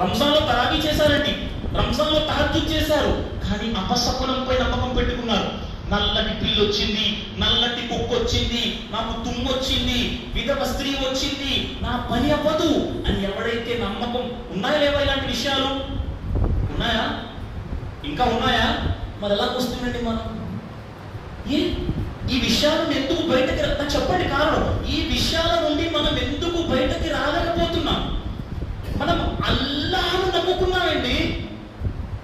రంజాన్లో తరాబీ చేశారండి. రంజాన్లో తహజ్జు చేశారు. కానీ అపశకునంపై నమ్మకం పెట్టుకున్నారు. నల్లటి పిల్లి వచ్చింది నల్లటి కుక్క వచ్చింది నాకు తుమ్మొచ్చింది విధవ స్త్రీ వచ్చింది. నా పని అవ్వదు అని ఎవడైతే నమ్మకం ఉన్నాయా లేవా ఇలాంటి విషయాలు? ఉన్నాయా? ఇంకా ఉన్నాయా? మరి ఎలా వస్తుందండి మనం? ఏ? ఈ విషయాలను ఎందుకు బయటకి రా- చెప్పండి కారణం. ఈ విషయాల నుండి మనం ఎందుకు బయటకి రాలేకపోతున్నాం? మనం అల్లాను నమ్ముకున్నామండి.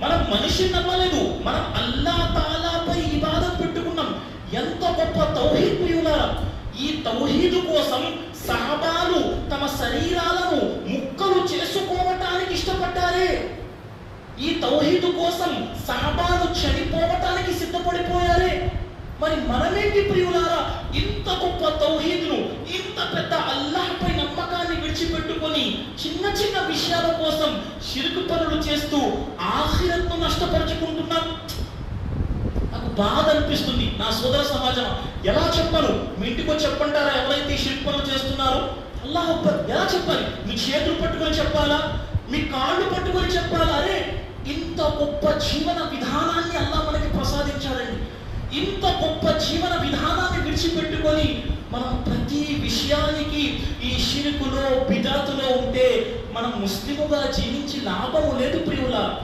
మనం మనిషిని నమ్మలేదు. మనం అల్లా తాలాపై బాధం పెట్టుకున్నాం. ఎంత గొప్ప తౌహీద్ ప్రియులారా ఈ తౌహీదు కోసం సహబాలు తమ శరీరాలను ముక్కలు చేసుకోవటానికి ఇష్టపడ్డారే. ఈ తౌహీదు కోసం సహబాలు చనిపోవటానికి సిద్ధపడిపోయారే. మరి మనమేంటి ప్రియులారా ఇంత గొప్ప తౌహీదును ఇంత పెద్ద అల్లాహ్పై నమ్మకాన్ని విడిచిపెట్టుకొని చిన్న చిన్న విషయాల కోసం షిరుకు పనులు చేస్తూ ఆఖిరత్ను నష్టపరుచుకుంటున్నాను. నాకు బాధ అనిపిస్తుంది. నా సోదర సమాజం ఎలా చెప్పను మీ ఇంటికి చెప్పంటారా? ఎవరైతే ఈ షిరుకు పనులు చేస్తున్నారో? అల్లాహ్ అక్బర్ ఎలా చెప్పాలి? మీ చేతులు పట్టుకొని చెప్పాలా? మీ కాళ్ళు పట్టుకొని చెప్పాలా? అరే ఇంత గొప్ప జీవన విధానాన్ని అల్లా మనకి ప్రసాదించాడండి. ఇంత గొప్ప జీవన విధానాన్ని విడిచిపెట్టుకొని మనం ప్రతి విషయానికి ఈ షిరుకులో బిదాతులో ఉంటే మనం ముస్లిముగా జీవించి లాభము లేదు ప్రియుల.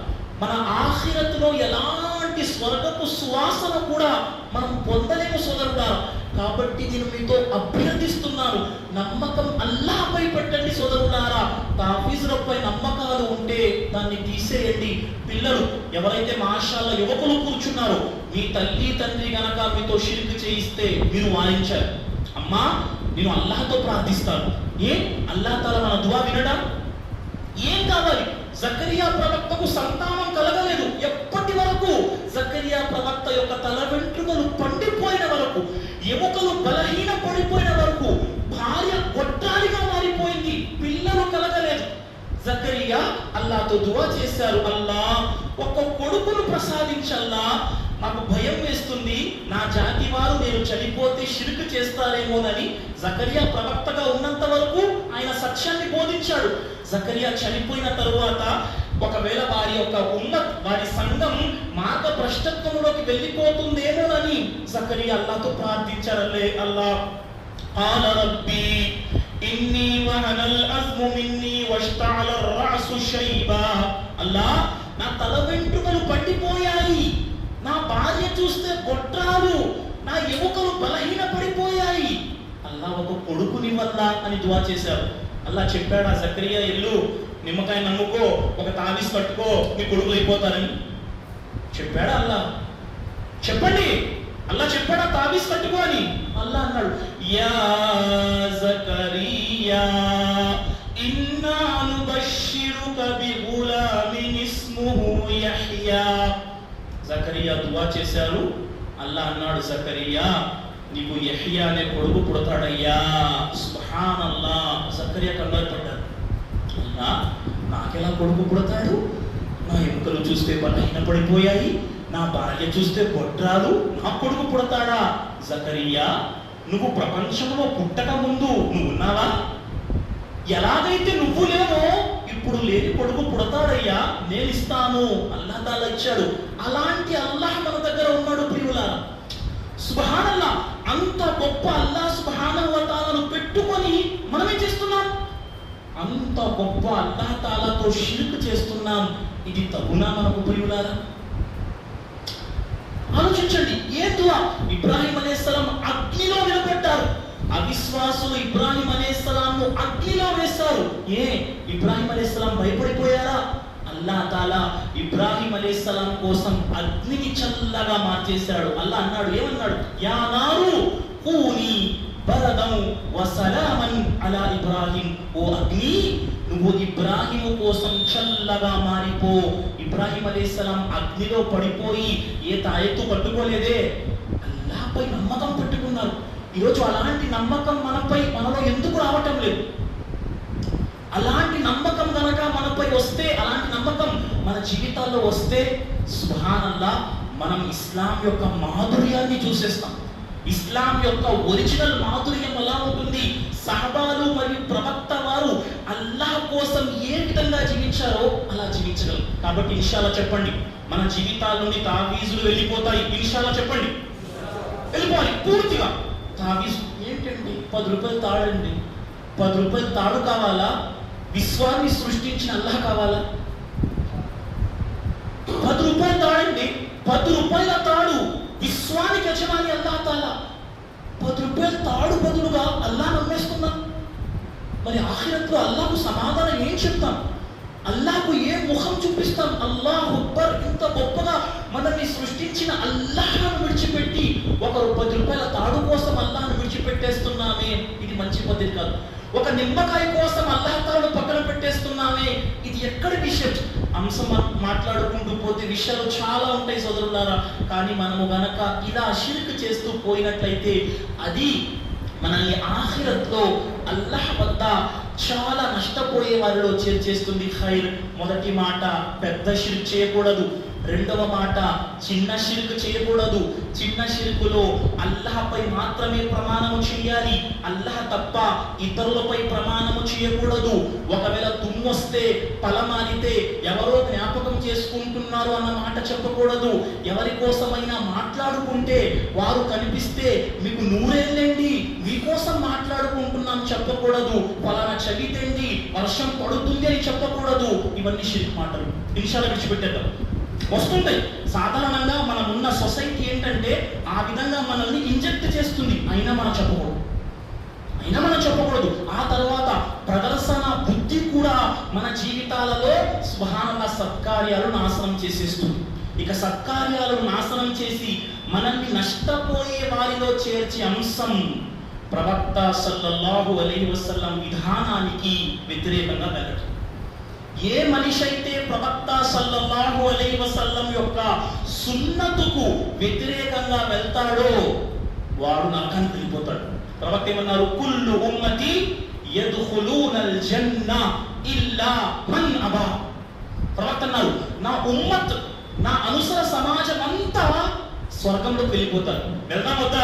మన ఆఖిరత్లో ఎలాంటి స్వర్గపు సువాసన కూడా మనం పొందలేము సోదరుడా. కాబట్టి నేను మీతో అభ్యర్థిస్తున్నాను నమ్మకం అల్లాహపై పెట్టండి సోదరులారా. తాఫీజులపై నమ్మకాలు ఉంటే దాన్ని తీసేయండి. పిల్లలు ఎవరైతే మాషాల యువకులు కూర్చున్నారో మీ తల్లి తండ్రి గనక మీతో షిర్క్ చేయిస్తే మీరు వారించారు. అమ్మా నేను అల్లాహతో ప్రార్థిస్తాను. ఏ? అల్లాహ తల మన దువా వినడా? ఏం కావాలి? జకరియా ప్రవక్తకు సంతానం కలగలేదు. ఎప్పటి వరకు? జకరియా ప్రవక్త యొక్క తల వెంట్రుకలు పండిపోయిన వరకు ఎముకలు బలహీన పడిపోయిన వరకు భార్య గొట్టాలిగా మారిపోయింది. పిల్లలు కలగలేదు. జకరియా అల్లాతో దువా చేశారు. అల్లా ఒక్క కొడుకును ప్రసాదించల్లా. నాకు భయం వేస్తుంది నా జాతి వారు నేను చనిపోతే షిరుకు చేస్తారేమోనని జకరియా ప్రవక్తగా ఉన్నంత వరకు ఆయన సత్యాన్ని బోధించాడు జకరియా చనిపోయిన తరువాత ఒకవేళ వారి యొక్క ఉన్న వారి సంఘం మార్గ భ్రష్టత్వంలోకి వెళ్ళిపోతుందేమోనని జకరియా అల్లాతో ప్రార్థించారల్లే అల్లా قال ربي إني وهن الأزم مني واشتعل الرأس شيبا అల్లా నా తల వెంట్రుకలు పండిపోయాయి నా భార్య చూస్తే గొట్టాలు నా ఎముకలు బలహీన పడిపోయాయి అల్లా ఒక కొడుకుని వల్ల అని దువా చేశారు. అల్లా చెప్పాడా సక్రియ ఇల్లు నిమ్మకాయ నమ్ముకో ఒక తావిస్ కట్టుకో మీ కొడుకులు అయిపోతారని. చెప్పాడా అల్లా? చెప్పండి అల్లా చెప్పాడా తావిస్ కట్టుకో అని? అల్లా అన్నాడు యా జకరియా ఇన్నా నుబష్షిరుక బిగులామిన్ ఇస్ముహు యహ్యా. జకరియా దువా చేశారు. అల్లా అన్నాడు జకరియా నీకు యహ్యా అనే కొడుకు పుడతాడయ్యా. సుబ్హాన్ అల్లా జకరియా కంగారు పడ్డారు అల్లా నాకెలా కొడుకు పుడతాడు? నా ఎముకలు చూస్తే బలహీన పడిపోయాయి. నా భార్య చూస్తే కొట్టరాదు నా కొడుకు పుడతాడా? జకరియా నువ్వు ప్రపంచంలో పుట్టక ముందు నువ్వు ఉన్నావా ఎలాగైతే నువ్వు లేవు ఇప్పుడు లేని కొడుకు పుడతాడయ్యా నేను ఇస్తాను. అల్లా తాలా ఇచ్చాడు. అలాంటి అల్లాహ్ మన దగ్గర ఉన్నాడు ప్రియుల సుభానల్లా అంత గొప్ప అల్లా సుబహానవతాలను పెట్టుకొని మనమే చేస్తున్నాం? అంత గొప్ప అల్లా తాలాతో షిర్క్ చేస్తున్నాం. ఇది తగునా మనకు ప్రియులారా. ఆలోచించండి ఏ దువా ఇబ్రాహీం అలేస్సలాం అవిశ్వాసులు ఇబ్రాహిం అలేస్సలాంను అగ్నిలో వేస్తారు. ఏ? ఇబ్రాహిం అలేస్సలాం భయపడిపోయారా? అల్లా తాలా ఇబ్రాహిం అలేస్సలాం కోసం అగ్నిని చల్లగా మార్చేశాడు. అల్లా అన్నాడు ఏమన్నాడు? యా నారు కూని బరదం వసలామన్ అలా ఇబ్రాహిం. ఓ అగ్ని నువ్వు ఇబ్రాహిం కోసం చల్లగా మారిపో. ఇబ్రాహిం అలైహిస్సలాం అగ్నిలో పడిపోయి ఏ తాయెత్తు పట్టుకోలేదే? అల్లాపై నమ్మకం పట్టుకున్నారు. ఈరోజు అలాంటి నమ్మకం మనపై మనలో ఎందుకు రావటం లేదు? అలాంటి నమ్మకం గనక మనపై వస్తే అలాంటి నమ్మకం మన జీవితాల్లో వస్తే సుభానల్లా మనం ఇస్లాం యొక్క మాధుర్యాన్ని చూసేస్తాం. ఇస్లాం యొక్క ఒరిజినల్ మాధుర్యం ఎలా ఉంటుంది? సహబాలు మరియు ప్రవక్త వారు అల్లాహ్ కోసం ఏ విధంగా జీవించారో అలా జీవించగలరు కాబట్టి ఇన్షాలా చెప్పండి మన జీవితాల నుండి తావీజులు వెళ్ళిపోతాయి. ఇన్షాలా చెప్పండి. వెళ్ళిపోవాలి పూర్తిగా. తావీజు ఏంటండి? పది రూపాయలు తాడండి పది రూపాయలు తాడు కావాలా? విశ్వాన్ని సృష్టించిన అల్లాహ్ కావాలా? పది రూపాయలు తాడండి పది రూపాయల తాడు విశ్వానికి యజమాని అల్లా తాలా. పది రూపాయల తాడు బదులుగా అల్లా నమ్మేస్తున్నాం. మరి ఆఖిరత్లో అల్లాకు సమాధానం ఏం చెప్తాం? అల్లాకు ఏ ముఖం చూపిస్తాం? అల్లాహ్ అక్బర్ ఇంత గొప్పగా మనల్ని సృష్టించిన అల్లాహను విడిచిపెట్టి ఒకరు పది రూపాయల తాడు విడిచిపెట్టేస్తున్నామే ఇది మంచి పద్ధతి కాదు. ఒక నిమ్మకాయ కోసం అల్లాహ్ పక్కన పెట్టేస్తున్నామే. ఇది ఎక్కడ విషయం? అంశం మాట్లాడుకుంటూ పోతే విషయాలు చాలా ఉంటాయి సోదరులారా. కానీ మనము గనక ఇలా షిర్క్ చేస్తూ పోయినట్లయితే అది మనల్ని ఆఖిరత్లో అల్లాహ్ వద్ద చాలా నష్టపోయే వారిలో చేర్చేస్తుంది ఖైర్ మొదటి మాట పెద్ద షిర్క్ చేయకూడదు. రెండవ మాట చిన్న షిల్క్ చేయకూడదు. చిన్న షిర్కులో అల్లాహపై మాత్రమే ప్రమాణము చేయాలి. అల్లాహ్ తప్ప ఇతరులపై ప్రమాణము చేయకూడదు. ఒకవేళ తుమ్మొస్తే పలమానితే ఎవరో జ్ఞాపకం చేసుకుంటున్నారు అన్న మాట చెప్పకూడదు. ఎవరి కోసమైనా మాట్లాడుకుంటే వారు కనిపిస్తే మీకు నూరేళ్ళండి మీకోసం మాట్లాడుకుంటున్నాం చెప్పకూడదు. ఫలానా చలితండి వర్షం పడుతుంది అని చెప్పకూడదు. ఇవన్నీ షిల్క్ మాటలు. నిమిషాలు విడిచిపెట్టేద్దాం. వస్తుంటాయి సాధారణంగా మనం ఉన్న సొసైటీ ఏంటంటే ఆ విధంగా మనల్ని ఇంజెక్ట్ చేస్తుంది. అయినా మనం చెప్పకూడదు. అయినా మనం చెప్పకూడదు. ఆ తర్వాత ప్రదర్శన బుద్ధి కూడా మన జీవితాలలో స్వహానంగా సత్కార్యాలు నాశనం చేసేస్తుంది. ఇక సత్కార్యాలు నాశనం చేసి మనల్ని నష్టపోయే వారిలో చేర్చే అంశం ప్రవక్త సల్లల్లాహు అలీ వసల్లం విధానానికి వ్యతిరేకంగా వెళ్ళడం ఏ మనిషి అయితే ప్రవక్త సల్లల్లాహు అలై వసల్లం యొక్క సున్నతుకు వ్యతిరేకంగా వెళ్తాడో వాడు నరకానికి వెళ్ళిపోతాడు. ప్రవక్త ఏమన్నారు? కుల్లు ఉమ్మతి యదుఖులూనల్ జన్న ఇల్లా మన్ అబా. ప్రవక్త అన్నారు నా ఉమ్మత్ నా అనుసర సమాజం అంతా స్వర్గంలోకి వెళ్ళిపోతారు. వెళ్దాం వద్దా?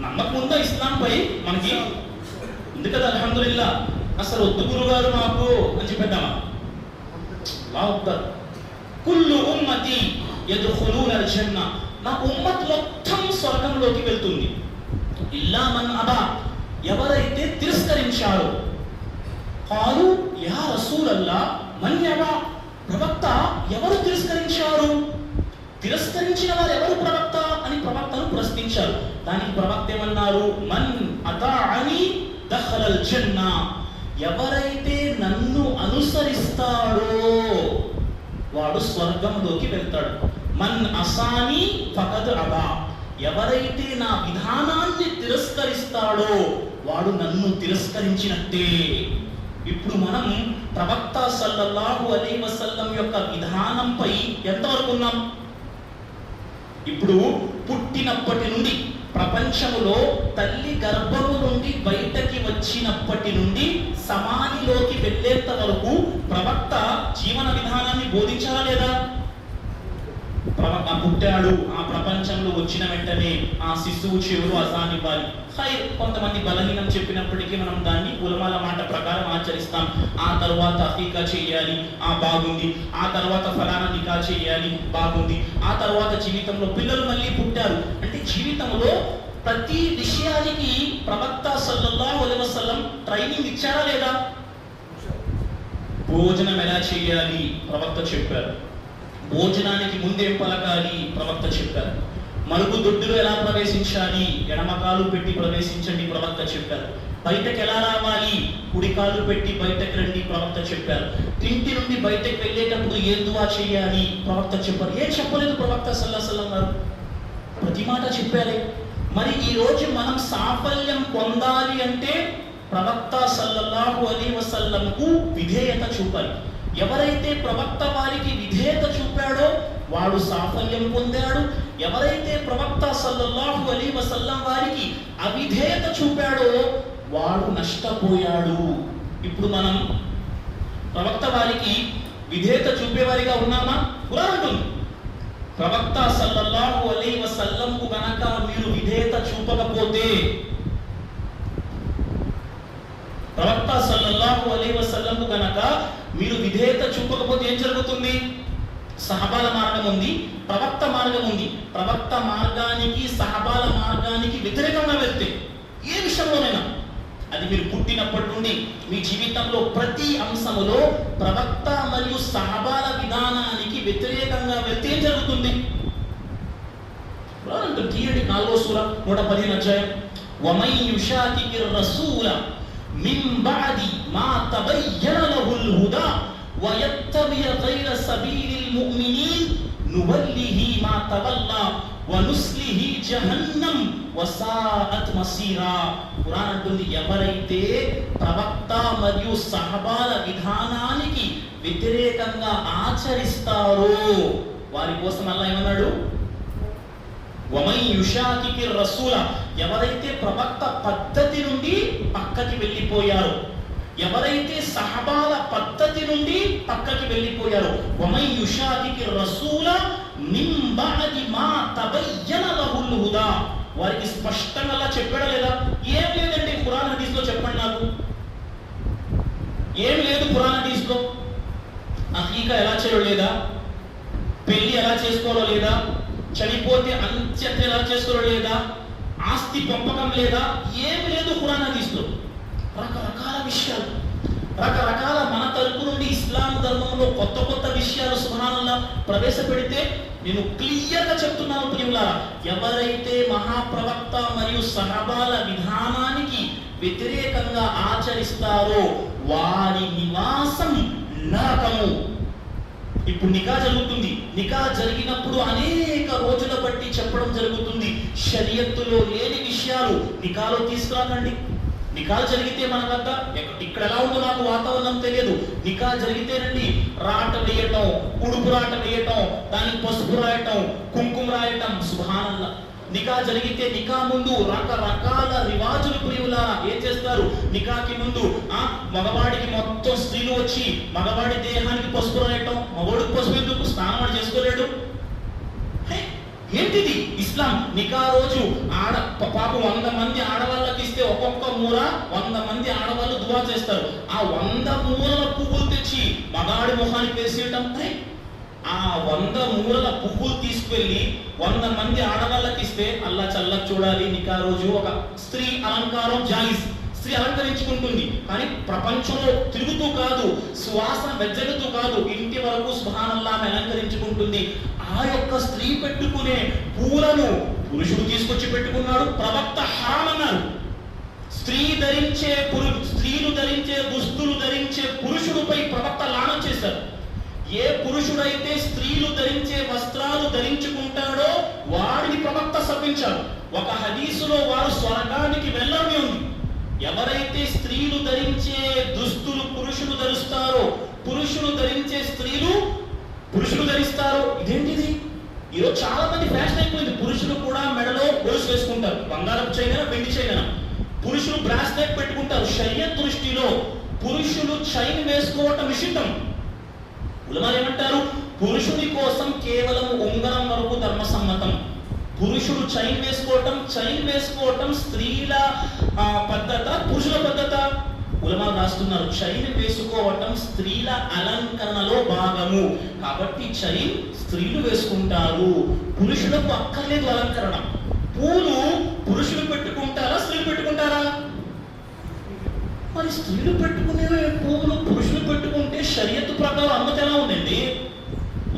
నమ్మకం ఉందా ఇస్లాంపై మనకి? ఉంది కదా అసలు వద్దు గురుగారు మాకు అని చెప్పేద్దామా లా కుల్లు ఉమ్మతి యద్ఖులూన జన్న నా ఉమ్మత్ మొత్తం స్వర్గంలోకి వెళ్తుంది. ఇల్లా మన్ అబా. ఎవరైతే తిరస్కరించారో. కాలు యా రసూలల్లా మన్ ఎవా ప్రవక్త ఎవరు తిరస్కరించారు? తిరస్కరించిన వారు ఎవరు ప్రవక్త అని ప్రవక్తను ప్రశ్నించారు. దానికి ప్రవక్త ఏమన్నారు? మన్ అతాఅని దహలల్ జన్నా. ఎవరైతే నన్ను అనుసరిస్తాడో వాడు స్వర్గంలోకి వెళ్తాడు. మన్ అసాని ఫకద్ అబా. ఎవరైతే నా విధానాన్ని తిరస్కరిస్తాడో వాడు నన్ను తిరస్కరించినట్టే. ఇప్పుడు మనం ప్రవక్త సల్లల్లాహు అలీ వసల్లం యొక్క విధానంపై ఎంతవరకు ఉన్నాం? ఇప్పుడు పుట్టినప్పటి నుండి ప్రపంచములో తల్లి గర్భము నుండి బయటకి వచ్చినప్పటి నుండి సమాధిలోకి వెళ్ళేంత వరకు ప్రవక్త జీవన విధానాన్ని బోధించాలా లేదా? ప్రవక్త పుట్టాడు. ఆ ప్రపంచంలో వచ్చిన వెంటనే ఆ శిశువు చెవులు అసానివ్వాలి హై కొంతమంది బలహీనం చెప్పినప్పటికీ మనం దాన్ని కులమాల మాట ప్రకారం ఆచరిస్తాం. ఆ తర్వాత అఫీకా చేయాలి ఆ బాగుంది. ఆ తర్వాత ఫలానా నికా చేయాలి బాగుంది. ఆ తర్వాత జీవితంలో పిల్లలు మళ్ళీ పుట్టారు. అంటే జీవితంలో ప్రతి విషయానికి ప్రవక్త సల్లల్లాహు అలైహి వసల్లం ట్రైనింగ్ ఇచ్చారా లేదా? భోజనం ఎలా చేయాలి? ప్రవక్త చెప్పారు. భోజనానికి ముందేం పలకాలి ప్రవక్త చెప్పారు. మరుగు దొడ్డులో ఎలా ప్రవేశించాలి? ఎడమకాలు పెట్టి ప్రవేశించండి ప్రవక్త చెప్పారు. బయటకు ఎలా రావాలి? కుడికాలు పెట్టి బయటకు రండి ప్రవక్త చెప్పారు. ఇంటి నుండి బయటకు వెళ్ళేటప్పుడు ఏం దువా చేయాలి? ప్రవక్త చెప్పారు. ఏం చెప్పలేదు ప్రవక్త సల్లాసల్లం గారు? ప్రతి మాట చెప్పారే. మరి ఈ రోజు మనం సాఫల్యం పొందాలి అంటే ప్రవక్త సల్లల్లాహు అలీ వసల్లంకు విధేయత చూపాలి. ఎవరైతే ప్రవక్త వారికి విధేయత చూపాడో వాడు సాఫల్యం పొందాడు. ఎవరైతే ప్రవక్త సల్లల్లాహు అలీ వసల్లం వారికి అవిధేయత చూపాడో వాడు నష్టపోయాడు. ఇప్పుడు మనం ప్రవక్త వారికి విధేయత చూపేవారిగా ఉన్నామా? ఖురాన్ ప్రవక్త సల్లల్లాహు అలీ వసల్లంకు గనక మీరు విధేయత చూపకపోతే ప్రవక్త సల్లల్లాహు అలీ వసల్లంకు గనక మీరు విధేయత చూపకపోతే ఏం జరుగుతుంది? సహబాల మార్గం ఉంది ప్రవక్త మార్గం ఉంది. ప్రవక్త మార్గానికి సహబాల మార్గానికి వ్యతిరేకంగా వెళ్తే ఏ విషయంలోనైనా అది మీరు పుట్టినప్పటి నుండి మీ జీవితంలో ప్రతి అంశములో ప్రవక్త మరియు సహబాల విధానానికి వ్యతిరేకంగా వెళ్తే ఏం జరుగుతుంది? ఉదాహరణకు తీయడి నాలుగో సూర నూట పదిహేను అధ్యాయం. వమై యుషాకి రసూల మింబాది బాది మా తబయ్యన లహుల్ హుదా వయత్తబి గైర సబీలిల్ ముഅ్మినీన్ నువల్లిహి మా తవల్లా వనుస్లిహి జహన్నం వసాఅత్ మసీరా ఖురాన్ అంటుంది ఎవరైతే ప్రవక్త మరియు సహబాల విధానానికి వ్యతిరేకంగా ఆచరిస్తారో వారి కోసం అలా ఏమన్నాడు? వమై యుషాకి రసూల ఎవరైతే ప్రవక్త పద్ధతి నుండి పక్కకి వెళ్ళిపోయారో ఎవరైతే సహబాల పద్ధతి నుండి పక్కకి వెళ్ళిపోయారో వమై యుషాకికి రసూల మిన్ మా తబయ్యన లహుల్ హుదా. వారికి స్పష్టంగా అలా చెప్పాడా లేదా? ఏం లేదండి ఖురాన్ హదీస్లో చెప్పండి నాకు. ఏం లేదు ఖురాన్ హదీస్లో అహీక ఎలా చేయడం లేదా? పెళ్ళి ఎలా చేసుకోవాలో లేదా? చనిపోతే అంత్యత ఎలా చేసుకోవాలో లేదా? ఆస్తి పంపకం లేదా? ఏం లేదు ఖురాన్ హదీస్లో. రకరకాల విషయాలు. రకరకాల మన తరపు నుండి ఇస్లాం ధర్మంలో కొత్త కొత్త విషయాలు సుభానంలా ప్రవేశపెడితే నేను క్లియర్గా చెప్తున్నాను ప్రియులారా ఎవరైతే మహాప్రవక్త మరియు సహబాల విధానానికి వ్యతిరేకంగా ఆచరిస్తారో వారి నివాసం నరకము. ఇప్పుడు నికా జరుగుతుంది. నికా జరిగినప్పుడు అనేక రోజుల బట్టి చెప్పడం జరుగుతుంది. షరియత్తులో లేని విషయాలు నికాలో తీసుకురాకండి. నికా జరిగితే మన వద్ద ఇక్కడ ఎలా ఉందో నాకు వాతావరణం తెలియదు. నికా జరిగితేనండి రాట వేయటం ఉడుపు రాట వేయటం దానికి పసుపు రాయటం కుంకుమ రాయటం సుభానల్లా. నికా జరిగితే నికా ముందు రకరకాల రివాజులు ప్రియులారా ఏం చేస్తారు? నికాకి ముందు ఆ మగవాడికి మొత్తం స్త్రీలు వచ్చి మగవాడి దేహానికి పసుపు రాయటం మగవాడికి పసుపు ఎందుకు? స్నానం చేసుకోలేడు. ఏంటిది? ఇస్లాం నికా రోజు ఆడ పాపం వంద మంది ఆడవాళ్ళకి ఇస్తే ఒక్కొక్క మూల వంద మంది ఆడవాళ్ళు దువా చేస్తారు. ఆ వంద మూలల పువ్వులు తెచ్చి మగాడి మొహానికి వేసేయటం ఆ వంద మూలల పువ్వులు తీసుకెళ్ళి వంద మంది ఆడవాళ్ళకి ఇస్తే అల్లా చల్ల చూడాలి. నికా రోజు ఒక స్త్రీ అలంకారం జాయిజ్. స్త్రీ అలంకరించుకుంటుంది. కానీ ప్రపంచంలో తిరుగుతూ కాదు శ్వాస వెజ్జలుతూ కాదు ఇంటి వరకు సుహానల్లా అలంకరించుకుంటుంది. ఆ యొక్క స్త్రీ పెట్టుకునే పూలను పురుషుడు తీసుకొచ్చి పెట్టుకున్నాడు ప్రవక్త హారం స్త్రీ ధరించే పురు స్త్రీలు ధరించే దుస్తులు ధరించే పురుషుడిపై ప్రవక్త లానం చేశారు. ఏ పురుషుడైతే స్త్రీలు ధరించే వస్త్రాలు ధరించుకుంటాడో వాడిని ప్రవక్త శపించారు ఒక హదీసులో వారు స్వర్గానికి వెళ్ళని ఉంది. ఎవరైతే స్త్రీలు ధరించే దుస్తులు పురుషులు ధరిస్తారో పురుషులు ధరించే స్త్రీలు పురుషులు ధరిస్తారో ఇదేంటిది? ఈరోజు చాలా మంది ఫ్యాషన్ అయిపోయింది. పురుషులు కూడా మెడలో గొలుసు వేసుకుంటారు. బంగారం చైన వెండి చైన. పురుషులు బ్రాస్లెట్ పెట్టుకుంటారు. షరియత్ దృష్టిలో పురుషులు చైన్ వేసుకోవటం నిషిద్ధం. ఉలమాలు ఏమంటారు? పురుషుని కోసం కేవలం ఉంగరం వరకు ధర్మసమ్మతం. పురుషుడు చైన్ వేసుకోవటం చైన్ వేసుకోవటం స్త్రీల పద్ధత పురుషుల పద్ధత? ఉలమాలు రాస్తున్నారు. చైన్ వేసుకోవటం స్త్రీల అలంకరణలో భాగము. కాబట్టి చైన్ స్త్రీలు వేసుకుంటారు. పురుషులకు అక్కర్లేదు అలంకరణ. పూలు పురుషులు పెట్టుకుంటారా స్త్రీలు పెట్టుకుంటారా? మరి స్త్రీలు పెట్టుకునే పువ్వులు పురుషులు పెట్టుకుంటే షరియత్ ప్రకారం అనుమతి ఎలా ఉందండి?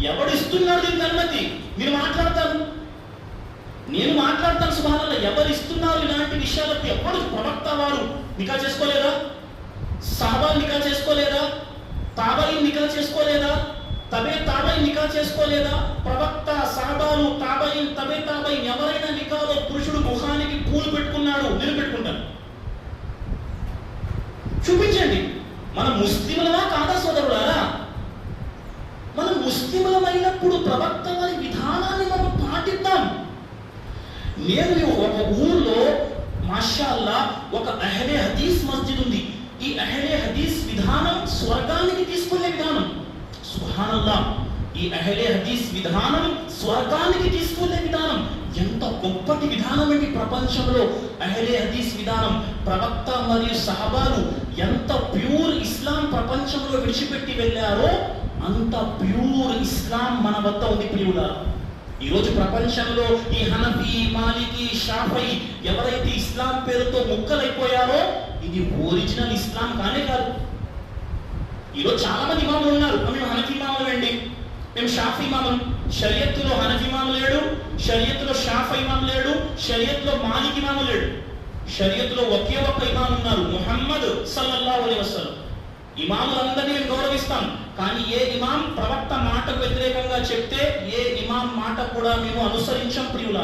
ఎవడు ఇస్తున్నారు దీనికి అనుమతి? మీరు మాట్లాడతారు. నేను మాట్లాడతాను సుభానంలో ఎవరు ఇస్తున్నారు ఇలాంటి విషయాలకు ఎవరు ప్రవక్త వారు? నికా చేసుకోలేదా? సహబాల్ నికా చేసుకోలేదా? తాబాయి నికా చేసుకోలేదా? తబే తాబాయి నికా చేసుకోలేదా? ప్రవక్త సహబాలు తాబాయి తబే తాబాయి ఎవరైనా నికాలో పురుషుడు ముఖానికి పూలు పెట్టుకున్నాడు నేను పెట్టుకుంటాను చూపించండి. మన ముస్లింలమా కాదా సోదరులారా? మనం ముస్లింలమైనప్పుడు ప్రవక్త వారి విధానాన్ని మనం పాటిద్దాం. నేను ఒక ఊర్లో మాషాల్లా ఒక అహలే హదీస్ మస్జిద్ ఉంది. ఈ అహలే హదీస్ విధానం స్వర్గానికి తీసుకునే విధానం. సుహానల్లా ఈ అహలే హదీస్ విధానం స్వర్గానికి తీసుకునే విధానం. ఎంత గొప్పటి విధానం అండి ప్రపంచంలో. అహలే హదీస్ విధానం ప్రవక్త మరియు సహబాలు ఎంత ప్యూర్ ఇస్లాం ప్రపంచంలో విడిచిపెట్టి వెళ్ళారో అంత ప్యూర్ ఇస్లాం మన వద్ద ఉంది ప్రియులారా. ఈరోజు ప్రపంచంలో ఈ హనఫీ మాలికి షాఫై ఎవరైతే ఇస్లాం పేరుతో ముక్కలైపోయారో ఇది ఒరిజినల్ ఇస్లాం కానే కాదు. ఈరోజు చాలా మంది ఇమాములు ఉన్నారు. మేము హనఫీ ఇమాములు అండి. మేము షాఫీ ఇమాములు. షరియత్తులో హనఫీ ఇమాము లేడు. షరియత్తులో షాఫ్ ఇమాం లేడు. షరియత్లో మాలిక్ ఇమాము లేడు. షరియత్లో ఒకే ఒక్క ఇమాం ఉన్నారు. ముహమ్మద్ సల్లల్లాహు అలైహి వసల్లం. ఇమాములందరినీ మేము గౌరవిస్తాం కానీ ఏ ఇమాం ప్రవక్త మాటకు వ్యతిరేకంగా చెప్తే ఏ ఇమాం మాట కూడా మేము అనుసరించం ప్రియుల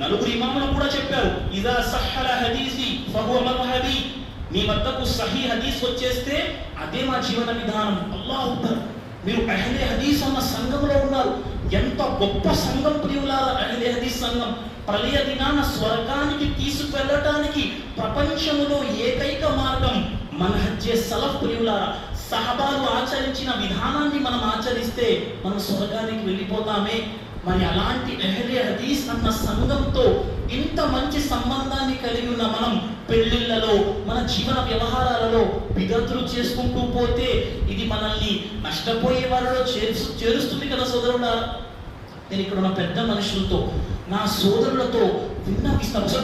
నలుగురు ఇమాములు కూడా చెప్పారు ఇదా సహల హదీసి ఫహువ మద్హబీ. మీ వద్దకు సహీ హదీస్ వచ్చేస్తే అదే మా జీవన విధానం. అల్లా అక్బర్. మీరు అహ్లే హదీస్ అన్న సంఘంలో ఉన్నారు. ఎంత గొప్ప సంఘం ప్రియులారా అహ్లే హదీస్ సంఘం. ప్రళయ దినాన స్వర్గానికి తీసుకువెళ్ళటానికి ప్రపంచంలో ఏకైక మార్గం మనహజ్జే సలఫ్ ప్రియులారా సహబాలు ఆచరించిన విధానాన్ని మనం ఆచరిస్తే మనం స్వర్గానికి వెళ్ళిపోతామే. మరి అలాంటి ఎహ్లే హదీస్ అన్న సంఘంతో ఇంత మంచి సంబంధాన్ని కలిగి ఉన్న మనం పెళ్ళిళ్ళలో మన జీవన వ్యవహారాలలో బిగతులు చేసుకుంటూ పోతే ఇది మనల్ని నష్టపోయే వారిలో చేరు చేరుస్తుంది కదా సోదరులారా. నేను ఇక్కడ ఉన్న పెద్ద మనుషులతో నా సోదరులతో విన్న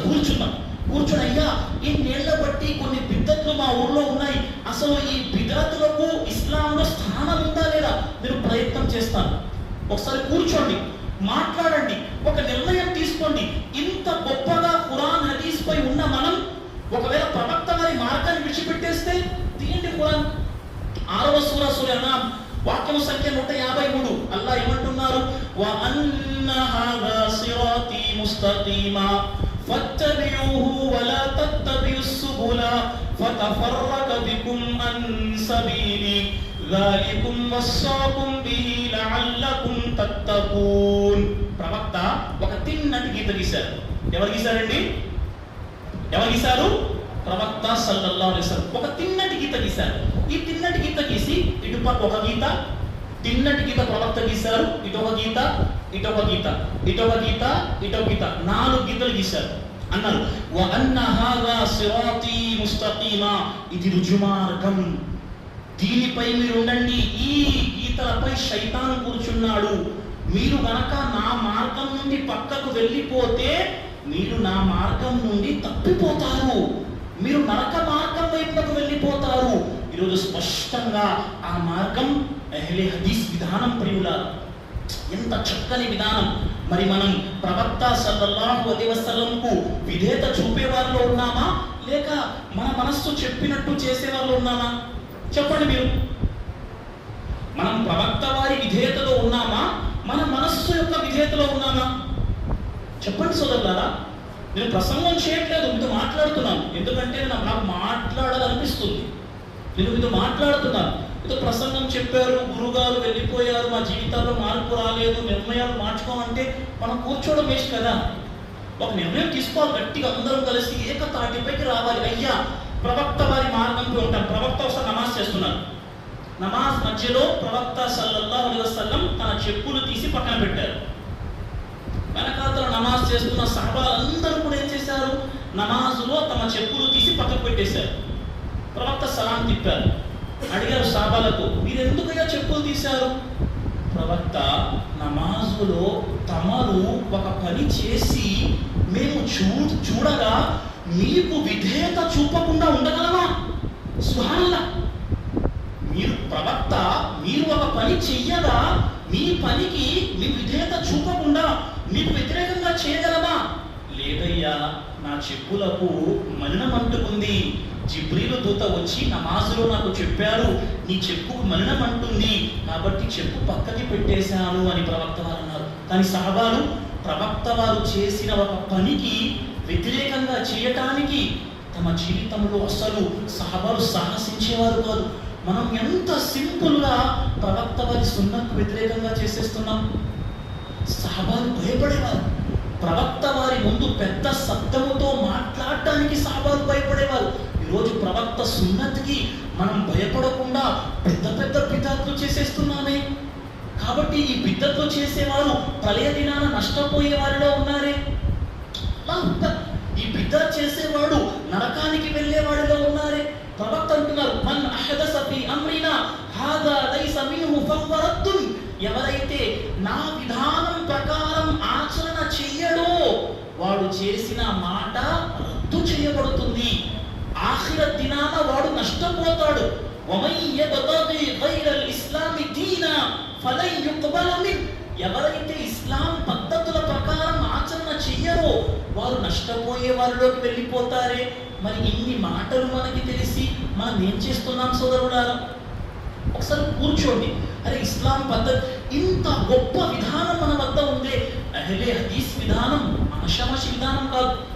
కూర్చున్నాను. కూర్చున్నాం కూర్చొని అయ్యా ఈ బట్టి కొన్ని బిద్దతులు మా ఊర్లో ఉన్నాయి. అసలు ఈ బిదతులకు ఇస్లాంలో స్థానం ఉందా లేదా మీరు ప్రయత్నం చేస్తాను ఒకసారి కూర్చోండి మాట్లాడండి ఒక నిర్ణయం తీసుకోండి. ఇంత గొప్పగా ఖురాన్ హదీస్ పై ఉన్న మనం ఒకవేళ ప్రవక్త వారి మార్గాన్ని విడిచిపెట్టేస్తే తీయండి ఖురాన్. ఆరవ సూర సూర్యన వాక్యం సంఖ్య నూట యాభై మూడు. అల్లా ఏమంటున్నారు? వా అన్న సిరాతి ముస్తకీమా. ఫత్తబిఉహు వలా తత్తబిఉస్ సుబుల ఫతఫర్రక బికుం అన్ సబీలి ذلكم وصاكم به لعلكم تتقون ప్రవక్త ఒక తిన్నటి గీత గీశారు ఎవరు గీశారండి ఎవరు గీశారు ప్రవక్త సల్లల్లాహు అలైహి వసల్లం ఒక తిన్నటి గీత గీశారు ఈ తిన్నటి గీత గీసి ఇటు పక్క ఒక గీత తిన్నటి గీత ప్రవక్త గీశారు ఇటు ఒక గీత ఇటొక గీత ఇటొక గీత ఇటొక గీత నాలుగు గీతలు గీశారు. అన్నారు వ అన్న హాదా ఇది రుజుమార్గం. దీనిపై మీరు ఉండండి ఈ గీతలపై శైతాన్ కూర్చున్నాడు. మీరు గనక నా మార్గం నుండి పక్కకు వెళ్ళిపోతే మీరు నా మార్గం నుండి తప్పిపోతారు. మీరు నరక మార్గం వైపునకు వెళ్ళిపోతారు. ఈరోజు స్పష్టంగా ఆ మార్గం అహ్లే హదీస్ విధానం ప్రియులారు ఎంత చక్కని విధానం. మరి మనం ప్రవక్త సల్లల్లాహు అలైహి విధేత చూపే వాళ్ళు ఉన్నామా? లేక మన మనస్సు చెప్పినట్టు చేసే వాళ్ళు ఉన్నామా? చెప్పండి మీరు. మనం ప్రవక్త వారి విధేయతలో ఉన్నామా? మన మనస్సు యొక్క విధేయతలో ఉన్నామా? చెప్పండి సోదరులారా. నేను ప్రసంగం చేయట్లేదు మీతో మాట్లాడుతున్నాను. ఎందుకంటే నాకు నాకు మాట్లాడాలనిపిస్తుంది. నేను మీతో మాట్లాడుతున్నాను. ఏదో ప్రసంగం చెప్పారు గురుగారు వెళ్ళిపోయారు మా జీవితాల్లో మార్పు రాలేదు నిర్ణయాలు మార్చుకోమంటే మనం కూర్చోవడం వేసి కదా. ఒక నిర్ణయం తీసుకోవాలి గట్టిగా అందరం కలిసి ఏకతాటిపైకి రావాలి. అయ్యా ప్రవక్త వారి మార్గంపై ఉంటాం. ప్రవక్త ఒకసారి నమాజ్ చేస్తున్నారు. నమాజ్ మధ్యలో ప్రవక్త సల్లల్లా వసల్లం తన చెప్పులు తీసి పక్కన పెట్టారు. వెనకాతల నమాజ్ చేస్తున్న సహబాలందరూ కూడా ఏం చేశారు? నమాజులో తమ చెప్పులు తీసి పక్కకు పెట్టేశారు. ప్రవక్త సలాం తిప్పారు. అడిగారు సాబాలకు మీరు ఎందుకయ్యా చెప్పులు తీశారు? ప్రవక్త నమాజులో తమరు ఒక పని చేసి మేము చూ చూడగా మీకు విధేయత చూపకుండా ఉండగలమా? సుహాన్లా మీరు ప్రవక్త మీరు ఒక పని చెయ్యగా మీ పనికి మీ విధేయత చూపకుండా మీకు వ్యతిరేకంగా చేయగలమా? లేదయ్యా నా చెప్పులకు మలినం అంటుకుంది జిబ్రీలు దూత వచ్చి నమాజులో నాకు చెప్పారు నీ చెప్పు మలినం అంటుంది కాబట్టి చెప్పు పక్కకి పెట్టేశాను అని ప్రవక్త వారు అన్నారు. కానీ సహబాలు ప్రవక్త వారు చేసిన ఒక పనికి వ్యతిరేకంగా చేయటానికి తమ జీవితంలో అసలు సహబాలు సాహసించేవారు కాదు. మనం ఎంత సింపుల్గా ప్రవక్త వారి సున్నకు వ్యతిరేకంగా చేసేస్తున్నాం. సహబాలు భయపడేవారు. ప్రవక్త వారి ముందు పెద్ద శబ్దముతో మాట్లాడటానికి సహబాలు భయపడేవారు. ఈరోజు ప్రవక్త సున్నతికి మనం భయపడకుండా పెద్ద పెద్ద పితాకులు చేసేస్తున్నామే. కాబట్టి ఈ బిద్దతో చేసేవారు ప్రళయ దినాన నష్టపోయే వారిలో ఉన్నారే ఈ బిద్ద చేసేవాడు నరకానికి వెళ్ళేవాడిలో ఉన్నారే. ప్రవక్త అంటున్నారు మన్ అహదస ఫీ అమ్రినా హాదా లైస మిన్హు ఫహువ ఎవరైతే నా విధానం ప్రకారం ఆచరణ చెయ్యడో వాడు చేసిన మాట రద్దు చేయబడుతుంది. ఆఖిర దినాన వాడు నష్టపోతాడు. ఎవరైతే ఇస్లాం పద్ధతుల ప్రకారం ఆచరణ చెయ్యరో వారు నష్టపోయే వారిలోకి వెళ్ళిపోతారే. మరి ఇన్ని మాటలు మనకి తెలిసి మనం ఏం చేస్తున్నాం సోదరుడారా ఒకసారి కూర్చోండి. అరే ఇస్లాం పద్ధతి ఇంత గొప్ప విధానం మన వద్ద ఉందే. అహలే హదీస్ విధానం ఆషామాషి విధానం కాదు.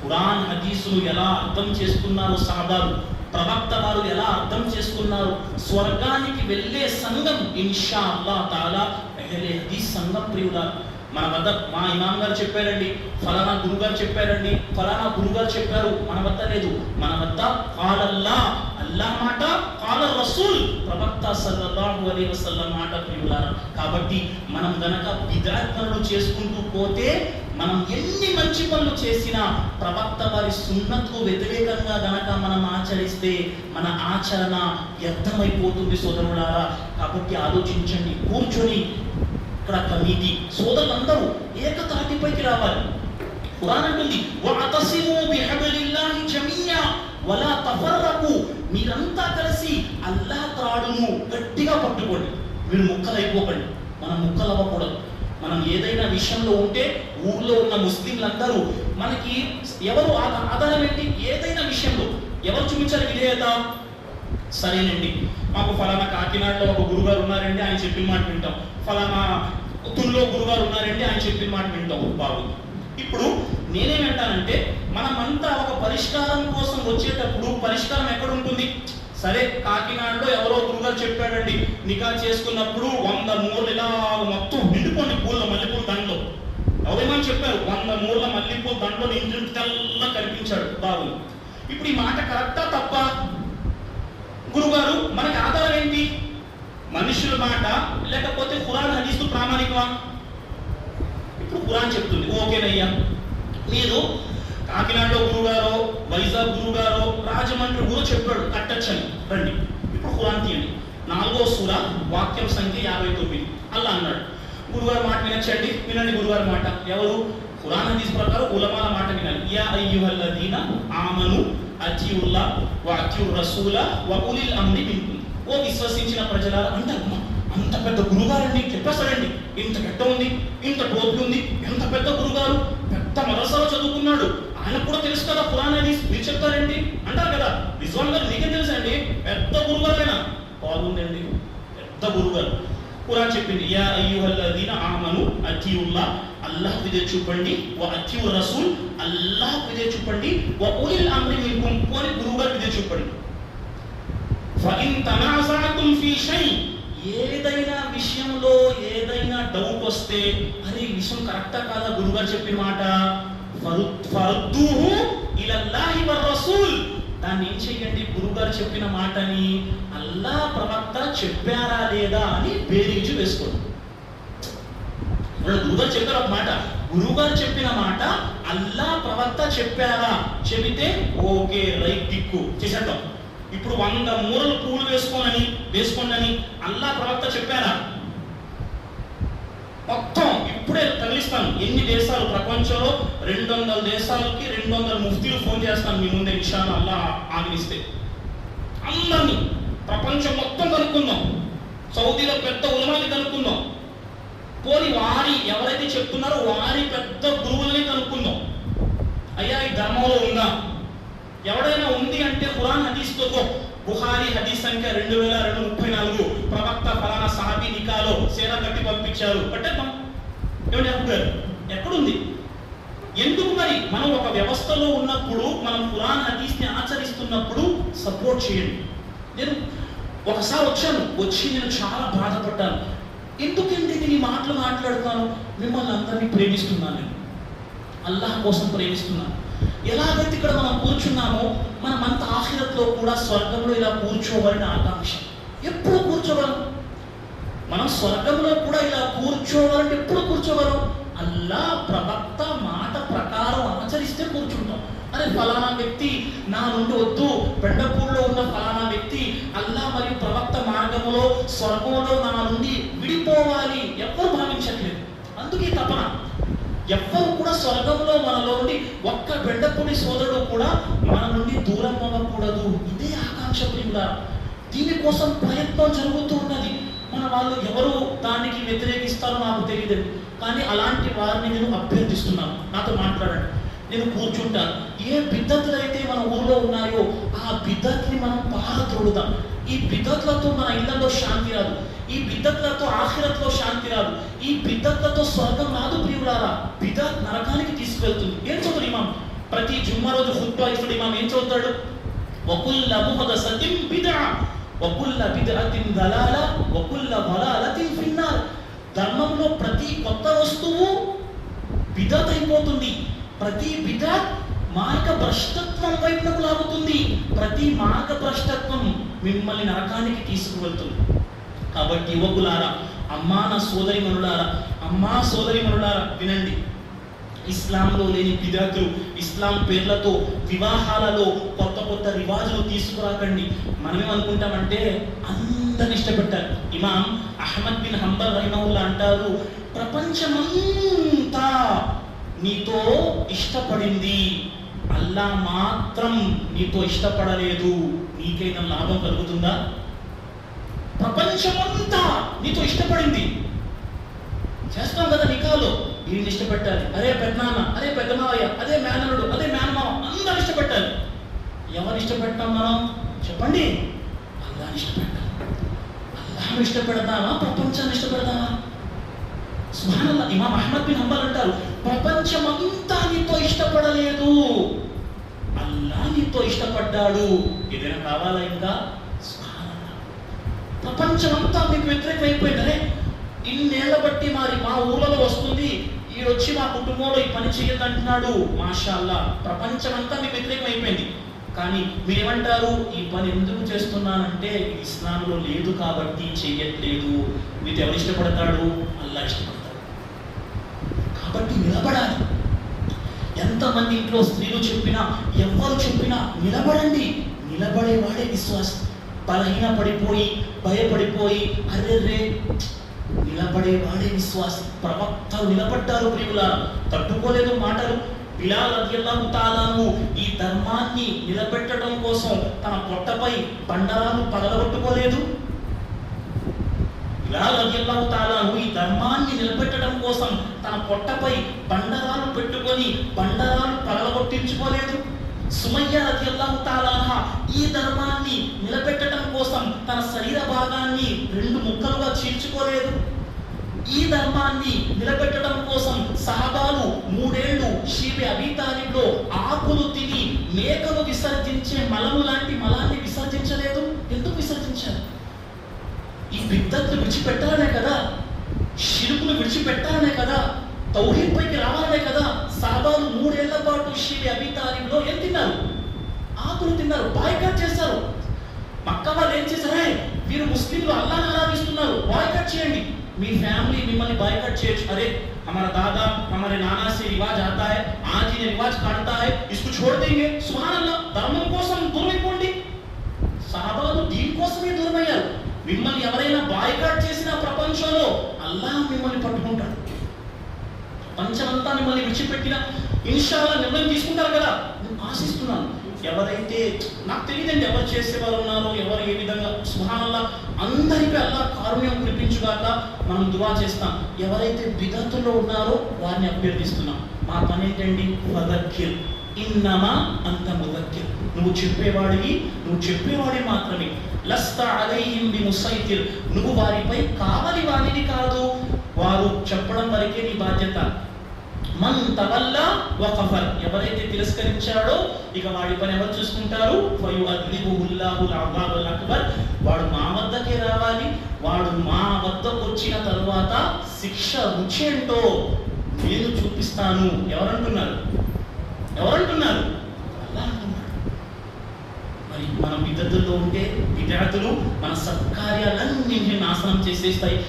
ఖురాన్ హదీసులు ఎలా అర్థం చేసుకున్నారు సహదారు ప్రవక్త వారు ఎలా అర్థం చేసుకున్నారు స్వర్గానికి వెళ్ళే సంఘం ఇన్షా అల్లా తాలా అహలే హదీస్ సంఘం ప్రియులారు మన వద్ద మా ఇమాం గారు చెప్పారండి ఫలానా గురువు గారు చెప్పారండి ఫలానా గురువు గారు చెప్పారు మన వద్ద లేదు. మన వద్ద కాలల్లా అల్లా మాట కాల రసూల్ ప్రవక్త సల్లల్లాహు అలైహి వసల్లం మాట ప్రియులారా. కాబట్టి మనం గనక బిదాత్ చేసుకుంటూ పోతే మనం ఎన్ని మంచి పనులు చేసినా ప్రవక్త వారి సున్నత్కు వ్యతిరేకంగా గనక మనం ఆచరిస్తే మన ఆచరణ వ్యర్థమైపోతుంది సోదరులారా. కాబట్టి ఆలోచించండి కూర్చొని ఇక్కడ కమిటీ సోదరులందరూ ఏకతాటిపైకి రావాలి. ఖురాన్ అంటుంది వఅతసిము బిహబలిల్లాహి జమీయా వలా తఫర్రకు మీరంతా కలిసి అల్లా త్రాడును గట్టిగా పట్టుకోండి. మీరు ముక్కలైపోకండి. మనం ముక్కలవ్వకూడదు. మనం ఏదైనా విషయంలో ఉంటే ఊర్లో ఉన్న ముస్లింలందరూ మనకి ఎవరు ఆ- ఆధారం ఏంటి? ఏదైనా విషయంలో ఎవరు చూపించాలి విధేయత? సరేనండి. మాకు ఫలానా కాకినాడలో ఒక గురుగారు ఉన్నారండి ఆయన చెప్పిన మాట వింటాం. ఫలానా తుల్లో గురుగారు ఉన్నారండి ఆయన చెప్పిన మాట వింటాం. బాగుంది ఇప్పుడు నేనేమంటానంటే మనమంతా ఒక పరిష్కారం కోసం వచ్చేటప్పుడు పరిష్కారం ఎక్కడ ఉంటుంది? సరే కాకినాడలో ఎవరో గురుగారు చెప్పాడండి. నికా చేసుకున్నప్పుడు వంద మూరలు ఇలా మొత్తం నిండిపోండి పూల మల్లెపూల. అదేమని చెప్పారు వంద మూల మల్లెపూల దండలో నిండి తెల్ల కనిపించాడు బాబు ఇప్పుడు ఈ మాట కరెక్టా తప్ప? గురుగారు మనకి ఆధారం ఏంటి? మనుషుల మాట లేకపోతే ఖురాన్ హదీసు ప్రామాణికమా? ఇప్పుడు ఖురాన్ చెప్తుంది ఓకేనయ్యా. మీరు కాకినాడలో గురుగారో వైజాగ్ గురుగారో రాజమండ్రి గురు చెప్పాడు కట్టచ్చని. రండి ఇప్పుడు ఖురాన్ తీయండి. నాలుగో సూర వాక్యం సంఖ్య యాభై తొమ్మిది. అలా అన్నాడు గురువారి మాట వినొచ్చండి? వినండి గురువారి మాట. ఎవరు? ఖురాన్ హదీస్ ప్రకారం ఉలమాల మాట వినాలి. యా అయ్యుహల్లదీన ఆమను అత్యుల్లా వ అత్యుర్ రసూల వ ఉలిల్ అమ్రి మిన్కుం. ఓ విశ్వసించిన ప్రజలారా అంటారు అంత పెద్ద గురుగారండి చెప్పేస్తాడండి. ఇంత గట్ట ఉంది ఇంత టోపి ఉంది ఎంత పెద్ద గురుగారు పెద్ద మదర్సాలో చదువుకున్నాడు. ఆయన కూడా తెలుసు కదా ఖురాన్ హదీస్. మీరు చెప్తారండి. అంటారు కదా. రిజ్వాన్ గారు మీకేం తెలుసండి? పెద్ద గురుగారేనా బాగుందండి పెద్ద గురుగారు ఖురాన్ చెప్పింది యా అయ్యుహల్లదీన ఆమను అతియుల్లా అల్లాహ్ విదే చూపండి వ అతియు రసూల్ అల్లాహ్ విధే చూపండి వ ఉలిల్ అమ్రి మిన్కుం అని గురువుగారు విదే చూపండి. ఫఇన్ తనాజాతుం ఫీ షై ఏదైనా విషయంలో ఏదైనా డౌట్ వస్తే అరే ఈ విషయం కరెక్టా కాదా? గురుగారు చెప్పిన మాట ఫరు- ఫరుద్దూహు ఇలల్లాహి వర్ రసూల్ దాన్ని ఏం చెయ్యండి? గురుగారు చెప్పిన మాటని అల్లా ప్రవక్త చెప్పారా లేదా అని బేరీజు వేసుకోండి గురుగారు చెప్పారు ఒక మాట గురుగారు చెప్పిన మాట అల్లా ప్రవక్త చెప్పారా? చెబితే ఓకే రైట్ దిక్కు. చేసేద్దాం. ఇప్పుడు వంద మూరలు పూలు వేసుకోనని వేసుకోండి అల్లా ప్రవక్త చెప్పారా? మొత్తం ఇప్పుడే తగిలిస్తాను. ఎన్ని దేశాలు? ప్రపంచంలో రెండు వందల దేశాలకి రెండు వందల ముఫ్తీలు ఫోన్ చేస్తాను మీ ముందే విషయాన్ని అలా ఆగ్నిస్తే అందరినీ ప్రపంచం మొత్తం కనుక్కుందాం. సౌదీలో పెద్ద ఉలమాని కనుక్కుందాం. పోని వారి ఎవరైతే చెప్తున్నారో వారి పెద్ద గురువుల్ని కనుక్కుందాం. అయ్యా ఈ ధర్మంలో ఉందా? ఎవడైనా ఉంది అంటే ఖురాన్ హదీస్తో బుహారీ హదీస్ సంఖ్య రెండు వేల రెండు ముప్పై నాలుగు. ప్రవక్త ఫలానా సహాబీ నికాలో సేన కట్టి పంపించారు. పట్టేద్దాం. ఏమంటే అప్పు ఎక్కడుంది? ఎందుకు మరి మనం ఒక వ్యవస్థలో ఉన్నప్పుడు మనం పురాణ హదీస్ని ఆచరిస్తున్నప్పుడు సపోర్ట్ చేయండి. నేను ఒకసారి వచ్చాను. వచ్చి నేను చాలా బాధపడ్డాను. ఎందుకండి నేను ఈ మాటలు మాట్లాడుతాను మిమ్మల్ని అందరినీ ప్రేమిస్తున్నాను నేను. అల్లాహ్ కోసం ప్రేమిస్తున్నాను. ఎలాగైతే ఇక్కడ మనం కూర్చున్నామో మనం అంత ఆఖిరత్లో కూడా స్వర్గంలో ఇలా కూర్చోవాలని ఆకాంక్ష. ఎప్పుడు కూర్చోగలం? మనం స్వర్గంలో కూడా ఇలా కూర్చోవాలంటే ఎప్పుడు కూర్చోగలం? అల్లా ప్రవక్త మాట ప్రకారం ఆచరిస్తే కూర్చుంటాం. అరే ఫలానా వ్యక్తి నా నుండి వద్దు. బెండపూడిలో ఉన్న ఫలానా వ్యక్తి అల్లా మరియు ప్రవక్త మార్గంలో స్వర్గంలో నా నుండి విడిపోవాలి. ఎవ్వరు భావించట్లేదు. అందుకే తపన. ఎవ్వరు కూడా స్వర్గంలో మనలో నుండి ఒక్క బెండపూడి సోదరుడు కూడా మన నుండి దూరం అవ్వకూడదు. ఇదే ఆకాంక్ష ప్రియుల దీనికోసం ప్రయత్నం జరుగుతూ ఉన్నది. మన వాళ్ళు ఎవరు దానికి వ్యతిరేకిస్తారో నాకు తెలియదు కానీ అలాంటి వారిని నేను అభ్యర్థిస్తున్నాను. నాతో మాట్లాడండి. నేను కూర్చుంటాను ఏ బిద్దతులు అయితే మన ఊర్లో ఉన్నాయో ఆ బిద్దత్ని మనం బాగా తోడుదాం ఈ బిద్దతులతో మన ఇళ్ళలో శాంతి రాదు. ఈ బిద్దతులతో ఆఖిరత్లో శాంతి రాదు. ఈ బిద్దతులతో స్వర్గం రాదు ప్రియులారా. బిద్దత్ నరకానికి తీసుకువెళ్తుంది. ఏం చదువు ఇమాం? ప్రతి జుమ్మ రోజు హుత్బా ఇప్పుడు ఇమాం. ఏం చదువుతాడు? వకుల్ల సత్యం బిదా వకుల్ల బిదఅతిన్ దలాల వకుల్ల దలాలతిన్ ఫిన్నార్ ధర్మంలో ప్రతి కొత్త వస్తువు బిదత్ అయిపోతుంది. ప్రతి బిదత్ మార్గ భ్రష్టత్వం వైపునకు లాగుతుంది. ప్రతి మార్గ భ్రష్టత్వం మిమ్మల్ని నరకానికి తీసుకువెళ్తుంది. కాబట్టి యువకులారా అమ్మా నా సోదరి మనులారా అమ్మా సోదరి మనులారా వినండి. ఇస్లాంలో లేని బిదాతులు ఇస్లాం పేర్లతో వివాహాలలో కొత్త కొత్త రివాజులు తీసుకురాకండి. మనమేమనుకుంటామంటే అందరిని ఇష్టపెట్టారు ఇమాం అహ్మద్ బిన్ హంబల్ రహిమవుల్లా అంటారు ప్రపంచమంతా నీతో ఇష్టపడింది. అల్లా మాత్రం నీతో ఇష్టపడలేదు. నీకైనా లాభం కలుగుతుందా? ప్రపంచమంతా నీతో ఇష్టపడింది. చేస్తాం కదా నికాలో. వీళ్ళు ఇష్టపెట్టాలి. అరే పెద్దనాన్న అరే పెద్దమావయ్య అదే మేనరుడు అదే మేనమావ అందరూ ఇష్టపెట్టాలి. ఎవరు ఇష్టపెట్టాం మనం? చెప్పండి. అల్లాని ఇష్టపెట్టాలి అల్లాను ఇష్టపెడతామా? ప్రపంచాన్ని ఇష్టపెడతామా? సుహానల్లా ఇమాం అహ్మద్ బిన్ హంబల్ అంటారు ప్రపంచమంతా నీతో ఇష్టపడలేదు. అల్లా నీతో ఇష్టపడ్డాడు. ఏదైనా కావాలా ఇంకా? సుబ్హానల్లాహ్. ప్రపంచమంతా మీకు వ్యతిరేకం అయిపోయింది అరే ఇన్నేళ్ళ బట్టి మరి మా ఊళ్ళలో వస్తుంది ఈడొచ్చి మా కుటుంబంలో ఈ పని చేయొద్దంటున్నాడు మాషాల్లా ప్రపంచమంతా మీ వ్యతిరేకం అయిపోయింది కానీ మీరేమంటారు? ఈ పని ఎందుకు చేస్తున్నానంటే ఇది ఇస్లాంలో లేదు కాబట్టి చేయట్లేదు మీతో ఎవరు ఇష్టపడతాడు అల్లా ఇష్టపడతాడు. కాబట్టి నిలబడాలి. ఎంతమంది ఇంట్లో స్త్రీలు చెప్పినా ఎవరు చెప్పినా నిలబడండి. నిలబడేవాడే విశ్వాసం. బలహీన పడిపోయి భయపడిపోయి అర్రెర్రే నిలబడేవాడే విశ్వాసం ప్రవక్తలు నిలబడ్డారు ప్రియుల తట్టుకోలేదు మాటలు. బిలాల్ రదియల్లాహు తాలాను ఈ ధర్మాన్ని నిలబెట్టడం కోసం తన పొట్టపై బండరాలు పగలగొట్టుకోలేదు. బిలాల్ రదియల్లాహు తాలాను ఈ ధర్మాన్ని నిలబెట్టడం కోసం తన పొట్టపై బండరాలు పెట్టుకొని బండరాలు పగలగొట్టించుకోలేదు. సుమయ్య రదియల్లాహు తాలాహా ఈ ధర్మాన్ని నిలబెట్టడం తన శరీర భాగాన్ని రెండు ముక్కలుగా చీల్చుకోలేదు. ఈ ధర్మాన్ని నిలబెట్టడం కోసం సహబాలు మూడేళ్ళు షీబి అభితాలిలో ఆకులు తిని మేకలు విసర్జించే మలము లాంటి మలాన్ని విసర్జించలేదు. ఎందుకు విసర్జించారు? ఈ బిద్దత్లు విడిచిపెట్టాలనే కదా షిరుకును విడిచిపెట్టాలనే కదా తౌహీద్ పైకి రావాలనే కదా సాబాలు మూడేళ్ళ పాటు షీబి అభితాలిలో ఏం తిన్నారు? ఆకులు తిన్నారు బాయ్కట్ చేశారు. పక్క వాళ్ళు ఏం చేశారే? మీరు ముస్లింలు అల్లా ఆరాధిస్తున్నారు. బాయ్కట్ చేయండి. మీ ఫ్యామిలీ మిమ్మల్ని బాయ్కట్ చేయొచ్చు. అరే हमारा दादा हमारे नाना से रिवाज ఆజీ है आज ये रिवाज काटता है ధర్మం కోసం దూరమైపోండి. సహాబాలు దీనికోసమే దూరమయ్యారు. మిమ్మల్ని ఎవరైనా బాయ్కాట్ చేసిన ప్రపంచంలో అల్లాహ్ మిమ్మల్ని పట్టుకుంటాడు. ప్రపంచమంతా మిమ్మల్ని విడిచిపెట్టిన ఇన్షాల్లా నిర్ణయం తీసుకుంటారు కదా. నేను ఆశిస్తున్నాను ఎవరైతే నాకు తెలియదండి ఎవరు చేసేవారు ఉన్నారో ఎవరు ఏ విధంగా. సుహానల్లా అందరికీ అల్లా కారుణ్యం కురిపించుగాక మనం దువా చేస్తాం. ఎవరైతే బిదతుల్లో ఉన్నారో వారిని అభ్యర్థిస్తున్నాం. మా పని ఏంటండి ఫదక్కిర్ ఇన్నమా అంత ముదక్కిర్ నువ్వు చెప్పేవాడివి నువ్వు చెప్పేవాడి మాత్రమే. లస్త అలైహిం బి ముసైతిర్ నువ్వు వారిపై కావలి వాణిని కాదు. వారు చెప్పడం వరకే నీ బాధ్యత. మన్ తవల్లా వకఫర్. ఎవరైతే తిరస్కరించాడో ఇక వాడి పని ఎవరు చూసుకుంటారు. ఫయు అద్లిబుల్లాహుల్ అజాబుల్ అక్బర్. వాడు మా వద్దకే రావాలి. వాడు మా వద్దకు వచ్చిన తర్వాత శిక్ష రుచి ఏంటో నేను చూపిస్తాను. ఎవరంటున్నారు? ఎవరంటున్నారు? మరి మనం విద్యార్థుల్లో ఉంటే విద్యార్థులు మన సత్కార్యాలన్నింటినీ నాశనం చేసేస్తాయి.